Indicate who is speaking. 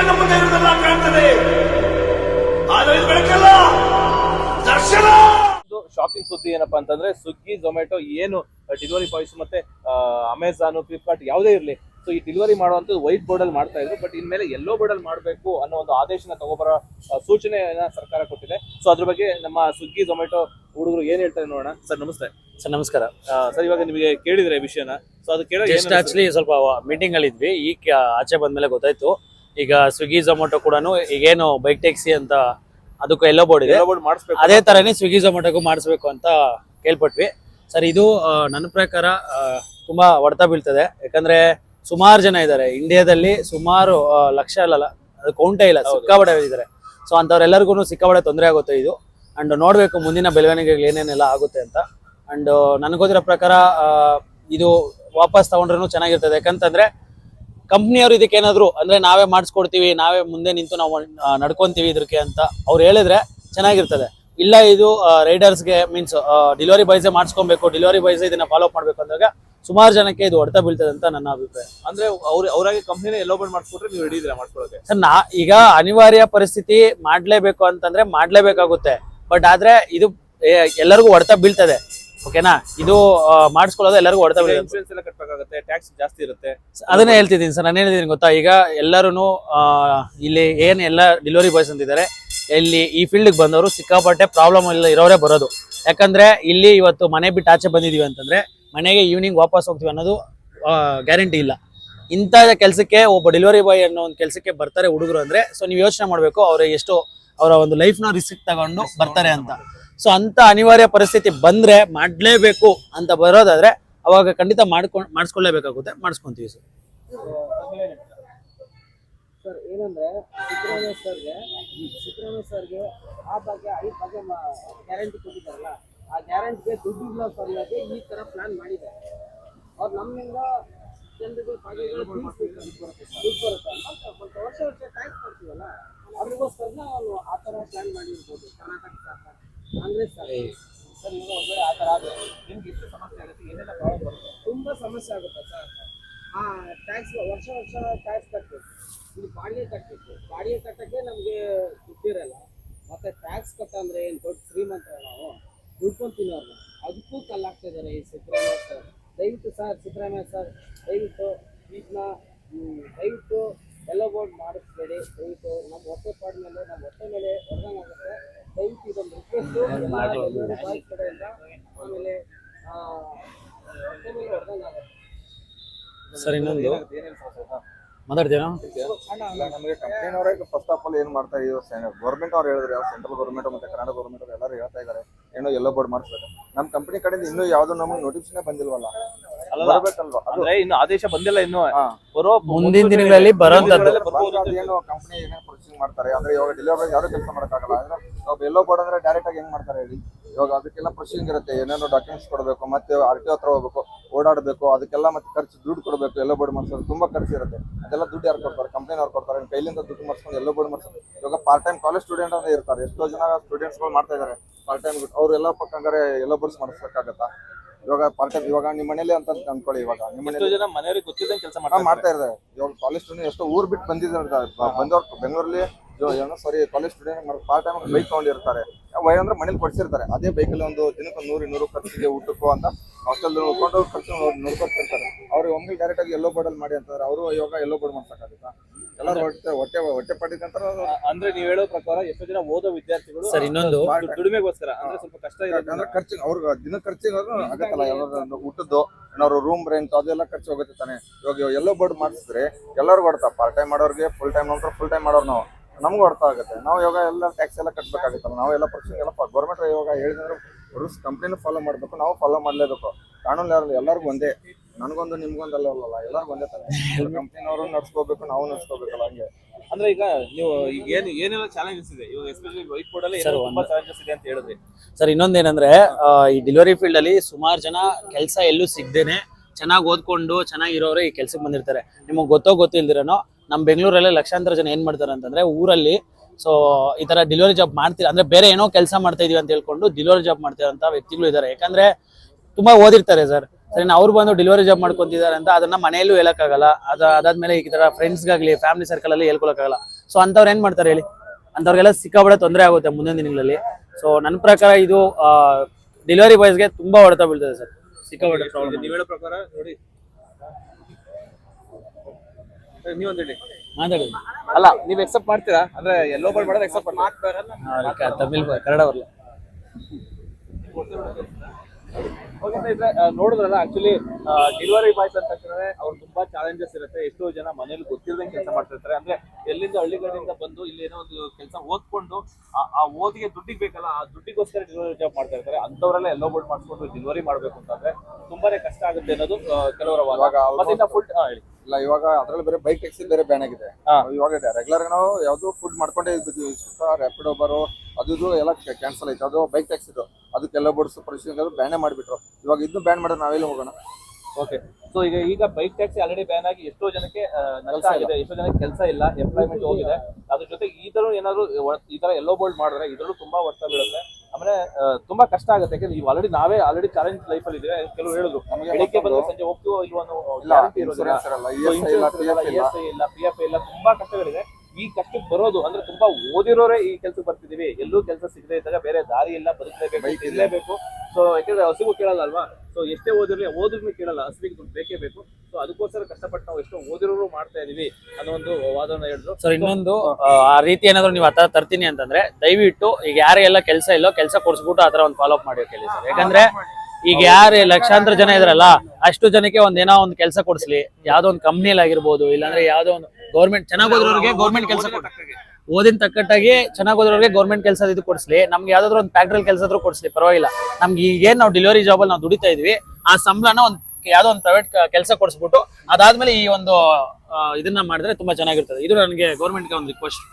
Speaker 1: ಕಣ್ಣ ಮುಂದೆ ಇರುವುದೆಲ್ಲ ಕಾಣ್ತದೆ. ಆದರೆ ಇದು ಬೆಳಕಲ್ಲ ದರ್ಶನ
Speaker 2: ಶಾಪಿಂಗ್ ಸುದ್ದಿ ಏನಪ್ಪಾ ಅಂತಂದ್ರೆ ಸ್ವಿಗ್ಗಿ ಝೊಮ್ಯಾಟೊ ಏನು ಡೆಲಿವರಿ ಬಾಯ್ಸ್ ಮತ್ತೆ ಅಮೆಝಾನ್ ಫ್ಲಿಪ್ಕಾರ್ಟ್ ಯಾವುದೇ ಇರಲಿ. ಸೊ ಈ ಡೆಲಿವರಿ ಮಾಡುವಂತ ವೈಟ್ ಬೋರ್ಡ್ ಅಲ್ಲಿ ಮಾಡ್ತಾ ಇದ್ರು ಬಟ್ ಇನ್ಮೇಲೆ ಎಲ್ಲೋ ಬೋರ್ಡ್ ಅಲ್ಲಿ ಮಾಡಬೇಕು ಅನ್ನೋ ಒಂದು ಆದೇಶನ ತಗೋಬರೋ ಸೂಚನೆಯನ್ನ ಸರ್ಕಾರ ಕೊಟ್ಟಿದೆ. ಸೊ ಅದ್ರ ಬಗ್ಗೆ ನಮ್ಮ ಸ್ವಿಗ್ಗಿ ಝೊಮ್ಯಾಟೊ ಹುಡುಗರು ಏನ್ ಹೇಳ್ತಾರೆ ನೋಡೋಣ. ಸರ್ ನಮಸ್ತೆ.
Speaker 3: ಸರ್ ನಮಸ್ಕಾರ.
Speaker 2: ಸರ್ ಇವಾಗ ನಿಮಗೆ ಕೇಳಿದ್ರೆ ವಿಷಯನ. ಸೊ ಅದು ಕೇಳಿ
Speaker 3: ಸ್ವಲ್ಪ ಮೀಟಿಂಗ್ ಅಲ್ಲಿ ಇದ್ವಿ ಈ ಆಚೆ ಬಂದ್ಮೇಲೆ ಗೊತ್ತಾಯ್ತು. ಈಗ ಸ್ವಿಗ್ಗಿ ಝೊಮ್ಯಾಟೊ ಕೂಡ ಈಗೇನು ಬೈಕ್ ಟ್ಯಾಕ್ಸಿ ಅಂತ ಅದಕ್ಕೂ ಎಲ್ಲೋ ಬೋರ್ಡ್ ಇದೆ. ಅದೇ ತರನೇ ಸ್ವಿಗ್ಗಿ ಝೊಮ್ಯಾಟೊಗೂ ಮಾಡಿಸ್ಬೇಕು ಅಂತ ಕೇಳ್ಪಟ್ವಿ. ಸರ್ ಇದು ನನ್ನ ಪ್ರಕಾರ ತುಂಬಾ ಹೊಡೆತ ಬೀಳ್ತದೆ. ಯಾಕಂದ್ರೆ ಸುಮಾರು ಜನ ಇದ್ದಾರೆ. ಇಂಡಿಯಾದಲ್ಲಿ ಸುಮಾರು ಲಕ್ಷ ಅಲ್ಲ ಅದು ಕೌಂಟೇ ಇಲ್ಲ ಸಿಕ್ಕಾಬಡೆ ಇದ್ದಾರೆ. ಸೊ ಅಂಥವ್ರೆಲ್ಲರಿಗೂ ಸಿಕ್ಕಾಪಟ್ಟೆ ತೊಂದರೆ ಆಗುತ್ತೆ ಇದು. ಅಂಡ್ ನೋಡ್ಬೇಕು ಮುಂದಿನ ಬೆಳವಣಿಗೆಗಳು ಏನೇನೆಲ್ಲ ಆಗುತ್ತೆ ಅಂತ. ಅಂಡ್ ನನಗೋದಿರೋ ಪ್ರಕಾರ ಇದು ವಾಪಸ್ ತಗೊಂಡ್ರೂ ಚೆನ್ನಾಗಿರ್ತದೆ. ಯಾಕಂತಂದ್ರೆ ಕಂಪ್ನಿಯವರು ಇದಕ್ಕೆ ಏನಾದ್ರು ಅಂದ್ರೆ ನಾವೇ ಮಾಡಿಸ್ಕೊಡ್ತೀವಿ ನಾವೇ ಮುಂದೆ ನಿಂತು ನಾವು ನಡ್ಕೊಂತೀವಿ ಇದಕ್ಕೆ ಅಂತ ಅವ್ರು ಹೇಳಿದ್ರೆ ಚೆನ್ನಾಗಿರ್ತದೆ. ಇಲ್ಲ ಇದು ರೈಡರ್ಸ್ಗೆ ಮೀನ್ಸ್ ಡೆಲಿವರಿ ಬಾಯ್ಸೇ ಮಾಡಿಸ್ಕೊಬೇಕು ಡೆಲಿವರಿ ಬಾಯ್ಸ್ ಇದನ್ನ ಫಾಲೋ ಮಾಡ್ಬೇಕು ಅಂದಾಗ ಸುಮಾರು ಜನಕ್ಕೆ ಇದು ಹೊಡೆತ ಬೀಳ್ತದೆ ಅಂತ ನನ್ನ ಅಭಿಪ್ರಾಯ.
Speaker 2: ಅಂದ್ರೆ ಅವ್ರ ಅವರಾಗಿ ಕಂಪ್ನಿನೇ ಎಲ್ಲೋ ಬಂದ್ ಮಾಡಿಸ್ಕೊಟ್ರೆ ನೀವು ರೆಡಿ ಇದ್ರೆ ಮಾಡ್ಕೊಳ್ಳೋಕೆ
Speaker 3: ಸರ್ ನಾ ಈಗ ಅನಿವಾರ್ಯ ಪರಿಸ್ಥಿತಿ ಮಾಡ್ಲೇಬೇಕು ಅಂತಂದ್ರೆ ಮಾಡ್ಲೇಬೇಕಾಗುತ್ತೆ. ಬಟ್ ಆದ್ರೆ ಇದು ಎಲ್ಲರಿಗೂ ಹೊಡೆತ ಬೀಳ್ತದೆ. ಓಕೆನಾ? ಇದು ಮಾಡಿಸ್ಕೊಳ್ಳೋದು ಎಲ್ಲರಿಗೂ ಹೊಡೆತ ಬಿಡುತ್ತೆ
Speaker 2: ಇನ್ಶೂರೆನ್ಸ್ ಎಲ್ಲ ಕಟ್ಟಬೇಕಾಗುತ್ತೆ ಟ್ಯಾಕ್ಸ್ ಜಾಸ್ತಿ ಇರುತ್ತೆ.
Speaker 3: ಅದನ್ನೇ ಹೇಳ್ತಿದ್ದೀನಿ ಸರ್ ನಾನು ಹೇಳಿದ್ದೀನಿ ಗೊತ್ತಾ? ಈಗ ಎಲ್ಲರೂ ಇಲ್ಲಿ ಏನು ಎಲ್ಲ ಡೆಲಿವರಿ ಬಾಯ್ಸ್ ಅಂತಿದ್ದಾರೆ ಇಲ್ಲಿ ಈ ಫೀಲ್ಡ್ಗೆ ಬಂದವರು ಸಿಕ್ಕಾಪಟ್ಟೆ ಪ್ರಾಬ್ಲಮ್ ಇಲ್ಲ ಇರೋರೇ ಬರೋದು. ಯಾಕಂದ್ರೆ ಇಲ್ಲಿ ಇವತ್ತು ಮನೆ ಬಿಟ್ಟು ಆಚೆ ಬಂದಿದೀವಿ ಅಂತಂದ್ರೆ ಮನೆಗೆ ಈವ್ನಿಂಗ್ ವಾಪಸ್ ಹೋಗ್ತೀವಿ ಅನ್ನೋದು ಗ್ಯಾರಂಟಿ ಇಲ್ಲ. ಇಂಥ ಕೆಲಸಕ್ಕೆ ಒಬ್ಬ ಡೆಲಿವರಿ ಬಾಯ್ ಅನ್ನೋ ಒಂದು ಕೆಲಸಕ್ಕೆ ಬರ್ತಾರೆ ಹುಡುಗರು ಅಂದ್ರೆ ಸೊ ನೀವು ಯೋಚನೆ ಮಾಡಬೇಕು ಅವ್ರ ಎಷ್ಟು ಅವರ ಒಂದು ಲೈಫ್ನ ರಿಸ್ಕ್ ತಗೊಂಡು ಬರ್ತಾರೆ ಅಂತ. ಸೊ ಅಂತ ಅನಿವಾರ್ಯ ಪರಿಸ್ಥಿತಿ ಬಂದ್ರೆ ಮಾಡ್ಲೇಬೇಕು ಅಂತ ಬರೋದಾದ್ರೆ ಅವಾಗ ಖಂಡಿತ ಮಾಡ್ಕೊಂಡು ಮಾಡಿಸ್ಕೊಳ್ಳೇಬೇಕಾಗುತ್ತೆ, ಮಾಡಿಸ್ಕೊಂತೀವಿ ಸರ್.
Speaker 4: ಸರ್, ಏನಂದ್ರೆ ಸಿದ್ದರಾಮಯ್ಯ ಸರ್ಗೆ ಸಿದ್ದರಾಮಯ್ಯ ಸರ್ಗೆ ಆ ಬಗ್ಗೆ ಐದು ಬಗ್ಗೆ ಗ್ಯಾರಂಟಿ ಕೊಟ್ಟಿದ್ದಾರಲ್ಲ, ಆ ಗ್ಯಾರಂಟಿಗೆ ದುಡ್ಡು ಇಲ್ಲ ಈ ತರ ಪ್ಲಾನ್ ಮಾಡಿದ್ದಾರೆ. ಅವ್ರು ನಮ್ಮಿಂದ ಜನರಿಗೆ ದುಡ್ಡು ಬರುತ್ತೆ ಅಂತ ವರ್ಷ ವರ್ಷ ಟ್ಯಾಕ್ಸ್ ಕೊಡ್ತೀವಲ್ಲ ಅವ್ರಿಗೋಸ್ಕರ ನಾವು ಆ ಥರ ಪ್ಲಾನ್ ಮಾಡಿರ್ಬೋದು. ಕರ್ನಾಟಕ ಸರ್ಕಾರ. ಕಾಂಗ್ರೆಸ್ ತುಂಬ ಸಮಸ್ಯೆ ಆಗುತ್ತೆ ಸರ್. ಆ ಟ್ಯಾಕ್ಸ್ ವರ್ಷ ವರ್ಷ ಟ್ಯಾಕ್ಸ್ ಕಟ್ಟಬೇಕು ಇಲ್ಲಿ ಬಾಡಿಗೆ ಕಟ್ಟಬೇಕು ಬಾಡಿಗೆ ಕಟ್ಟಕ್ಕೆ ನಮಗೆ ದುಡ್ಡಿರಲ್ಲ ಮತ್ತೆ ಟ್ಯಾಕ್ಸ್ ಕಟ್ಟಂದ್ರೆ ಏನು ದೊಡ್ಡ ಶ್ರೀಮಂತ ನಾವು? ದುಡ್ಕೊಂಡು ತಿನ್ನೋರು ಅದಕ್ಕೂ ಕಲ್ಲಾಗ್ತಾ ಇದ್ದಾರೆ ಈ ಸಿದ್ದರಾಮಯ್ಯ ಸರ್. ದಯವಿಟ್ಟು ಸರ್ ಸಿದ್ದರಾಮಯ್ಯ ಸರ್ ದಯವಿಟ್ಟು ಇದನ್ನ ದಯವಿಟ್ಟು ಎಲ್ಲ ಬೋರ್ಡ್ ಮಾಡಿಸ್ಬೇಡಿ. ದಯವಿಟ್ಟು ನಮ್ಮ ಹೊಟ್ಟೆ ಪಾಡ್ ಮೇಲೆ ನಮ್ಮ ಹೊಟ್ಟೆ ಮೇಲೆ ಹೊಡೆದಂಗಾಗುತ್ತೆ.
Speaker 3: ಸರ್, ಇನ್ನೊಂದು. ಮಾತಾಡ್ತೀರಾ?
Speaker 5: ಕಂಪ್ನಿನವರೇ ಫಸ್ಟ್ ಆಫ್ ಆಲ್ ಏನ್ ಮಾಡ್ತಾ ಗೌರ್ಮೆಂಟ್ ಅವ್ರು ಹೇಳಿದ್ರೆ ಸೆಂಟ್ರಲ್ ಗೌರ್ಮೆಂಟ್ ಮತ್ತೆ ಕರ್ನಾಟಕ ಗೌರ್ಮೆಂಟ್ ಎಲ್ಲರೂ ಹೇಳ್ತಾ ಇದ್ದಾರೆ ಏನೋ ಎಲ್ಲೋ ಬೋರ್ಡ್ ನಮ್ಮ ಕಂಪನಿ ಕಡೆಯಿಂದ ಇನ್ನೂ ಯಾವ್ದು ನಮಗೆ ನೋಟಿಫಿಕೇಶನ್ ಬಂದಿಲ್ವಲ್ಲ
Speaker 2: ಅಂದ್ರೆ ಇನ್ನು ಆದೇಶ ಬಂದಿಲ್ಲ ಇನ್ನು. ಬರೋ
Speaker 3: ಮುಂದಿನ ದಿನಗಳಲ್ಲಿ ಬರೋಂಥದ್ದು.
Speaker 5: ಏನು ಕಂಪನಿ ಏನೇನು ಪ್ರೊಸೆಸಿಂಗ್ ಮಾಡ್ತಾರೆ? ಅಂದ್ರೆ ಇವಾಗ ಡೆಲಿವರಿ ಯಾರು ಕೆಲಸ ಮಾಡೋಕ್ಕಾಗಲ್ಲ. ಅಂದ್ರೆ ನಾವು ಎಲ್ಲೋ ಬೋರ್ಡ್ ಅಂದ್ರೆ ಡೈರೆಕ್ಟ್ ಆಗಿ ಹೆಂಗ್ ಮಾಡ್ತಾರೆ ಹೇಳಿ? ಇವಾಗ ಅದಕ್ಕೆಲ್ಲ ಪ್ರೊಸೆಸಿಂಗ್ ಇರುತ್ತೆ. ಏನೇನೋ ಡಾಕ್ಯುಮೆಂಟ್ಸ್ ಕೊಡಬೇಕು ಮತ್ತೆ ಆರ್ ಟಿ ಹತ್ರ ಹೋಗ್ಬೇಕು ಓಡಾಡಬೇಕು ಅದಕ್ಕೆಲ್ಲ ಮತ್ತೆ ಖರ್ಚು ದುಡ್ಡು ಕೊಡಬೇಕು ಎಲ್ಲೋ ಬೋರ್ಡ್ ಮಾಡಿಸೋದು ತುಂಬಾ ಖರ್ಚು ಇರುತ್ತೆ. ಅದೆಲ್ಲ ದುಡ್ಡು ಯಾರು ಕೊಡ್ತಾರೆ? ಕಂಪ್ನಿ ಅವ್ರು ಕೊಡ್ತಾರೆ. ಕೈಲಿಂದ ದುಡ್ಡು ಮಾಡಿಸ್ಕೊಂಡು ಎಲ್ಲೋ ಬೋರ್ಡ್ ಮಾಡಿಸೋದು. ಇವಾಗ ಪಾರ್ಟ್ ಟೈಮ್ ಕಾಲೇಜ್ ಸ್ಟೂಡೆಂಟ್ ಅಂತ ಇರ್ತಾರೆ. ಎಷ್ಟೋ ಜನ ಸ್ಟೂಡೆಂಟ್ಸ್ಗಳು ಮಾಡ್ತಾ ಇದ್ದಾರೆ ಪಾರ್ಟ್ ಟೈಮ್ ಅವರೆಲ್ಲ ಪಕ್ಕಂಗಾರೆ ಎಲ್ಲೋ ಬೋರ್ಡ್ಸ್ ಮಾಡಿಸ್ಬೇಕಾಗತ್ತಾ ಇವಾಗ ಪಾರ್ಟ್ ಟೈಮ್ ಇವಾಗ ನಿಮ್ಮ ಮನೇಲಿ ಅಂತ ಅನ್ಕೊಳ್ಳಿ ಇವಾಗ. ನಿಮ್ಮ
Speaker 2: ಮನೆಯಲ್ಲಿ
Speaker 5: ಮನೇಲಿ
Speaker 2: ಜನ ಮನೆಯವ್ರಿಗೆ ಗೊತ್ತಿದ್ದಂಗೆ ಕೆಲಸ
Speaker 5: ಹಾ,
Speaker 2: ಮಾಡ್ತಾರೆ
Speaker 5: ಮಾಡ್ತಾ ಇದ್ದಾರೆ. ಇವಾಗ ಕಾಲೇಜ್ ಸ್ಟೂಡೆಂಟ್ ಎಷ್ಟೋ ಊರ್ ಬಿಟ್ಟು ಬಂದಿದ್ದಾರೆ ಬಂದವ್ರು ಬೆಂಗಳೂರಲ್ಲಿ. ಏನೋ sorry college student part time bike ತಗೊಂಡಿರ್ತಾರೆ. Why ಅಂದ್ರೆ ಮನೇಲಿ ಕೊಡ್ಸಿರ್ತಾರೆ. ಅದೇ ಬೈಕಲ್ಲಿ ಒಂದು ದಿನಕ್ಕೆ ಒಂದು ನೂರು ಇನ್ನೂರು ಖರ್ಚಿಗೆ ಊಟಕ್ಕೂ ಅಂತ. ಹಾಸ್ಟೆಲ್ ನೋಡ್ಕೊಂಡು ಖರ್ಚು ನೋಡ್ಕೊತಿರ್ತಾರೆ ಅವ್ರಿಗೆ ಒಮ್ಮೆ ಡೈರೆಕ್ಟ್ ಆಗಿ ಎಲ್ಲೋ ಬೋರ್ಡಲ್ಲಿ ಮಾಡಿ ಅಂತಾರೆ ಅವರು ಇವಾಗ ಎಲ್ಲೋ ಬೋರ್ಡ್ ಮಾಡ್ಸಕ್ಕಾಗುತ್ತಾ? ಎಲ್ಲರೂ ಹೊಟ್ಟೆ ಹೊಟ್ಟೆ ಹೊಟ್ಟೆ ಪಟ್ಟಿದಂತರ
Speaker 2: ಅಂದ್ರೆ ನೀವು ಹೇಳೋ ಪ್ರಕಾರ ಎಷ್ಟೋ ಜನ ಓದೋ ವಿದ್ಯಾರ್ಥಿಗಳು
Speaker 3: ಸರ್ ಇನ್ನೊಂದು
Speaker 2: ದುಡಿಮೆಗೋಸ್ಕರ ಅಂದ್ರೆ ಸ್ವಲ್ಪ ಕಷ್ಟ ಇರುತ್ತೆ
Speaker 5: ಅಂದ್ರೆ ಖರ್ಚಿಗೆ ಅವ್ರಿಗೆ ದಿನ ಖರ್ಚಿಗೆ ಆಗತ್ತಲ್ಲ ಎಲ್ಲರೂ ಊಟದ್ದು ಏನಾದ್ರು ರೂಮ್ ರೆಂಟ್ ಅದೆಲ್ಲ ಖರ್ಚು ಹೋಗುತ್ತೆ ತಾನೆ. ಇವಾಗ ಎಲ್ಲೋ ಬೋರ್ಡ್ ಮಾಡಿಸಿದ್ರೆ ಎಲ್ಲರಿಗೂ ಹೊಡ್ತಾ ಪಾರ್ಟ್ ಟೈಮ್ ಮಾಡೋರಿಗೆ ಫುಲ್ ಟೈಮ್ ನೋಡ್ರೆ ಫುಲ್ ಟೈಮ್ ಮಾಡೋರು ನಾವು. ನಮ್ಗೂ ಅರ್ಥ ಆಗುತ್ತೆ. ನಾವು ಇವಾಗ ಎಲ್ಲ ಟ್ಯಾಕ್ಸ್ ಎಲ್ಲ ಕಟ್ಬೇಕಾಗುತ್ತಲ್ಲ ನಾವು ಎಲ್ಲ ಪ್ರಶ್ನೆ ಎಲ್ಲ ಗೌರ್ಮೆಂಟ್ ಇವಾಗ ಹೇಳಿದ್ರೆ ರೂಲ್ಸ್ ಕಂಪ್ನಿನೂ ಫಾಲೋ ಮಾಡಬೇಕು ನಾವು ಫಾಲೋ ಮಾಡಲೇಬೇಕು. ಕಾನೂನು ಯಾರು ಎಲ್ಲರಿಗೂ ಒಂದೇ. ನನಗೊಂದು ನಿಮ್ಗೊಂದು ಅಲ್ಲ ಅಲ್ಲ ಎಲ್ಲರಿಗೂ ಒಂದೇ ತಾನೆ. ಕಂಪ್ನಿನವರು ನಡ್ಸ್ಕೋಬೇಕು ನಾವು ನಡ್ಸ್ಕೋಬೇಕಲ್ಲ ಹಂಗೆ.
Speaker 2: ಅಂದ್ರೆ ಈಗ ನೀವು ಈಗ ಏನು ಏನೆಲ್ಲ ಚಾಲೆಂಜಸ್ ಇದೆ? ಇವಾಗ ಎಸ್ಪೆಷಲಿ ವೈಟ್ ಬೋರ್ಡ್ ಅಲ್ಲಿ
Speaker 3: Sir,
Speaker 2: ತುಂಬಾ ಚಾಲೆಂಜಸ್ ಇದೆ ಅಂತ ಹೇಳಿದ್ರಿ.
Speaker 3: ಸರ್ ಇನ್ನೊಂದೇನಂದ್ರೆ ಆ, ಈ ಡೆಲಿವರಿ ಫೀಲ್ಡ್ ಅಲ್ಲಿ ಸುಮಾರು ಜನ ಕೆಲಸ ಎಲ್ಲೂ ಸಿಗ್ದೇನೆ ಚೆನ್ನಾಗಿ ಓದ್ಕೊಂಡು ಚೆನ್ನಾಗಿರೋರು ಈ ಕೆಲ್ಸಕ್ಕೆ ಬಂದಿರ್ತಾರೆ. ನಿಮಗೆ ಗೊತ್ತೋ ಗೊತ್ತಿಲ್ದಿರನೋ ನಮ್ಮ ಬೆಂಗಳೂರಲ್ಲೇ ಲಕ್ಷಾಂತರ ಜನ ಏನ್ ಮಾಡ್ತಾರೆ ಅಂತಂದ್ರೆ ಊರಲ್ಲಿ ಸೊ ಈ ತರ ಡೆಲಿವರಿ ಜಾಬ್ ಮಾಡ್ತೀರ? ಅಂದ್ರೆ ಬೇರೆ ಏನೋ ಕೆಲಸ ಮಾಡ್ತಾ ಇದೀವಿ ಅಂತ ಹೇಳ್ಕೊಂಡು ಡೆಲಿವರಿ ಜಾಬ್ ಮಾಡ್ತಿರೋಂಥ ವ್ಯಕ್ತಿಗಳು ಇದ್ದಾರೆ ಯಾಕಂದ್ರೆ ತುಂಬಾ ಓದಿರ್ತಾರೆ ಸರ್ ಸರಿ ಅವ್ರು ಬಂದು ಡೆಲಿವರಿ ಜಾಬ್ ಮಾಡ್ಕೊಂತಿದ್ದಾರೆ ಅಂತ ಅದನ್ನ ಮನೆಯಲ್ಲೂ ಹೇಳಕ್ಕಾಗಲ್ಲ. ಅದ, ಅದಾದ್ಮೇಲೆ ಈ ತರ ಫ್ರೆಂಡ್ಸ್ಗಾಗ್ಲಿ ಫ್ಯಾಮಿಲಿ ಸರ್ಕಲ್ ಅಲ್ಲಿ ಹೇಳ್ಕೊಳಕ್ಕಾಗಲ್ಲ. ಸೊ ಅಂತವ್ರು ಏನ್ ಮಾಡ್ತಾರೆ ಹೇಳಿ? ಅಂತವ್ರಿಗೆಲ್ಲ ಸಿಕ್ಕಾಬಡ ತೊಂದರೆ ಆಗುತ್ತೆ ಮುಂದಿನ ದಿನಗಳಲ್ಲಿ. ಸೊ ನನ್ನ ಪ್ರಕಾರ ಇದು ಡೆಲಿವರಿ ಬಾಯ್ಸ್ಗೆ ತುಂಬಾ ಹೊಡೆತ ಬೀಳ್ತದೆ ಸರ್ ಸಿಕ್ಕಾಬಡೆ
Speaker 2: ನೀವ್ ಹೇಳೋ ಪ್ರಕಾರ ನೋಡಿ. ನೀವೊಂದು ಹೇಳಿ.
Speaker 3: ಮಾತಾಡಿ
Speaker 2: ಅಲ್ಲ ನೀವ್ ಎಕ್ಸೆಪ್ಟ್ ಮಾಡ್ತೀರಾ? ಅಂದ್ರೆ ಎಲ್ಲೋ ಬೋರ್ಡ್ ಮಾಡೋದು ಎಕ್ಸೆಪ್ಟ್ ಮಾಡ್ತಾರಲ್ಲ
Speaker 3: ತಮಿಳ್ ಕನ್ನಡ ಬರಲ್ಲ
Speaker 2: ನೋಡಿದ್ರಲ್ಲ ಆಕ್ಚುಲಿ ಡೆಲಿವರಿ ಬಾಯ್ಸ್ ಅಂತ ಅವ್ರು ತುಂಬಾ ಚಾಲೆಂಜಸ್ ಇರುತ್ತೆ. ಎಷ್ಟೋ ಜನ ಮನೇಲಿ ಗೊತ್ತಿಲ್ಲದಂಗೆ ಕೆಲಸ ಮಾಡ್ತಿರ್ತಾರೆ ಅಂದ್ರೆ ಎಲ್ಲಿಂದ ಹಳ್ಳಿಗಳಿಂದ ಬಂದು ಇಲ್ಲಿ ಏನೋ ಒಂದು ಕೆಲಸ ಓದ್ಕೊಂಡು ಆ- ಓದಿಗೆ ದುಡ್ಡಿಗೆ ಬೇಕಲ್ಲ ಆ ದುಡ್ಡಿಗೋಸ್ಕರ ಡೆಲಿವರಿ ಜಾಬ್ ಮಾಡ್ತಾ ಇರ್ತಾರೆ. ಅಂತವರೆಲ್ಲ ಎಲ್ಲೋ ಬೋರ್ಡ್ ಮಾಡ್ಕೊಂಡು ಡೆಲಿವರಿ ಮಾಡ್ಬೇಕು ಅಂತಂದ್ರೆ ತುಂಬಾನೇ ಕಷ್ಟ ಆಗುತ್ತೆ ಅನ್ನೋದು ಕೆಲವರ ವಾದ. ಹೇಳಿ.
Speaker 5: ಇಲ್ಲ ಇವಾಗ ಅದ್ರಲ್ಲಿ ಬೇರೆ ಬೈಕ್ ಟ್ಯಾಕ್ಸಿ ಬೇರೆ ಬ್ಯಾನ್ ಆಗಿದೆ. ಇವಾಗ ರೆಗ್ಯುಲರ್ ನಾವು ಯಾವ್ದು ಫುಡ್ ಮಾಡ್ಕೊಂಡೇ ಇದ್ದಿದ್ವಿ ರ್ಯಾಪಿಡ್ ಓಬರ್ ಬರೋ ಅದು ಇದು ಎಲ್ಲ ಕ್ಯಾನ್ಸಲ್ ಆಯ್ತು. ಅದು ಬೈಕ್ ಟ್ಯಾಕ್ಸಿ ಇದು ಅದಕ್ಕೆಲ್ಲ ಬಡಿಸೋ ಪರಿಸ್ಥಿತಿ ಬ್ಯಾನೇ ಮಾಡಿಬಿಟ್ರು. ಇವಾಗ ಇದನ್ನು ಬ್ಯಾನ್ ಮಾಡಿದ್ರೆ ನಾವೆಲ್ಲ ಹೋಗೋಣ?
Speaker 2: ಓಕೆ ಸೊ ಈಗ ಈಗ ಬೈಕ್ ಟ್ಯಾಕ್ಸಿ ಆಲ್ರೆಡಿ ಬ್ಯಾನ್ ಆಗಿ ಎಷ್ಟೋ ಜನಕ್ಕೆ ನೆಲಸ ನಷ್ಟ ಆಗಿದೆ ಎಷ್ಟೋ ಜನಕ್ಕೆ ಕೆಲಸ ಇಲ್ಲ ಎಂಪ್ಲಾಯ್ಮೆಂಟ್ ಹೋಗಿದೆ. ಅದ್ರ ಜೊತೆ ಈ ತರ ಏನಾದ್ರು ಈ ತರ ಎಲ್ಲೋ ಬೋಲ್ಡ್ ಮಾಡಿದ್ರೆ ಇದ್ರಲ್ಲೂ ತುಂಬಾ ವರ್ಷ ಬೀಳುತ್ತೆ. ಆಮೇಲೆ ತುಂಬಾ ಕಷ್ಟ ಆಗುತ್ತೆ. ಯಾಕಂದ್ರೆ ಈಗ ಆಲ್ರೆಡಿ ನಾವೇ ಆಲ್ರೆಡಿ ಚಾಲೆಂಜ್ ಲೈಫ್ ಅಲ್ಲಿ ಇದ್ರೆ ಕೆಲವು ಹೇಳುದು
Speaker 5: ನಮಗೆ
Speaker 2: ಬೆಳಿಗ್ಗೆ ಬಂದ್ರೆ ಸಂಜೆ ಹೋಗ್ತೀವೋ ಇಲ್ವೋ
Speaker 5: ಇಲ್ಲ ಪಿ ಎಫ್ ಇಲ್ಲ
Speaker 2: ಪಿ ಎಫ್ ಇಲ್ಲ ತುಂಬಾ ಕಷ್ಟಗಳಿದೆ. ಈ ಕಷ್ಟಕ್ಕೆ ಬರೋದು ಅಂದ್ರೆ ತುಂಬಾ ಓದಿರೋರೇ ಈ ಕೆಲಸ ಬರ್ತಿದೀವಿ ಎಲ್ಲೂ ಕೆಲಸ ಸಿಗದೆ ಇದ್ದಾಗ ಬೇರೆ ದಾರಿ ಇಲ್ಲ ಬದುಕಲೇಬೇಕು. ಇರಲೇಬೇಕು ಸೊ ಯಾಕಂದ್ರೆ ಹಸಿವು ಕೇಳಲ್ಲ ಅಲ್ವಾ ಸೊ ಎಷ್ಟೇ ಓದಿರಲಿ ಓದಿರ್ಲಿ ಕೇಳಲ್ಲ ಹಸಿವಿಗೆ ದುಡ್ಡು ಬೇಕೇ ಬೇಕು. ಸೊ ಅದಕ್ಕೋಸ್ಕರ ಕಷ್ಟಪಟ್ಟು ನಾವು ಎಷ್ಟೋ ಓದಿರೋರು ಮಾಡ್ತಾ ಇದೀವಿ ಅನ್ನೋ ಒಂದು ವಾದವನ್ನ ಹೇಳಿದ್ರು.
Speaker 3: ಸರ್ ಇನ್ನೊಂದು ಆ, ಆ ರೀತಿ ಏನಾದ್ರು ನೀವು ಆತರ ತರ್ತೀನಿ ಅಂತಂದ್ರೆ ದಯವಿಟ್ಟು ಈಗ ಯಾರಿಗೆಲ್ಲ ಕೆಲಸ ಇಲ್ಲೋ ಕೆಲಸ ಕೊಡ್ಸ್ಬಿಟ್ಟು ಆತರ ಒಂದು ಫಾಲೋ ಅಪ್ ಮಾಡಿ ಕೇಳಿ ಸರ್. ಯಾಕಂದ್ರೆ ಈಗ ಯಾರು ಲಕ್ಷಾಂತರ ಜನ ಇದ್ರಲ್ಲ ಅಷ್ಟು ಜನಕ್ಕೆ ಒಂದ್ ಏನೋ ಒಂದು ಕೆಲಸ ಕೊಡ್ಸ್ಲಿ. ಯಾವ್ದೋ ಒಂದು ಕಂಪ್ನಿಯಲ್ಲಿ ಆಗಿರ್ಬೋದು ಇಲ್ಲಾಂದ್ರೆ ಯಾವ್ದೋ ಒಂದು ಗೌರ್ಮೆಂಟ್ ಚೆನ್ನಾಗಿ ಓದಿರೋರಿಗೆ ಗೌರ್ಮೆಂಟ್ ಕೆಲಸ ಓದಿನ ತಕ್ಕಟ್ಟಾಗಿ ಚೆನ್ನಾಗಿ ಓದಿರೋರಿಗೆ ಗೌರ್ಮೆಂಟ್ ಕೆಲಸ ಇದು ಕೊಡಿಸ್ಲಿ. ನಮ್ಗೆ ಯಾವ್ದಾದ್ರು ಒಂದು ಫ್ಯಾಕ್ಟ್ರಿ ಕೆಲಸ ಆದ್ರೂ ಕೊಡಿಸ್ಲಿ ಪರವಾಗಿಲ್ಲ. ನಮ್ಗೆ ಈಗೇನ್ ನಾವು ಡೆಲಿವರಿ ಜಾಬ್ ಅಲ್ಲಿ ನಾವು ದುಡಿತಾ ಇದೀವಿ. ಆ ಸಂಬಳನ ಒಂದು ಯಾವ್ದೋ ಒಂದು ಪ್ರೈವೇಟ್ ಕೆಲಸ ಕೊಡಿಸ್ಬಿಟ್ಟು ಅದಾದ್ಮೇಲೆ ಈ ಒಂದು ಇದನ್ನ ಮಾಡಿದ್ರೆ ತುಂಬಾ ಚೆನ್ನಾಗಿರ್ತದೆ. ಇದು ನನಗೆ ಗೌರ್ಮೆಂಟ್ಗೆ ಒಂದು ರಿಕ್ವೆಸ್ಟ್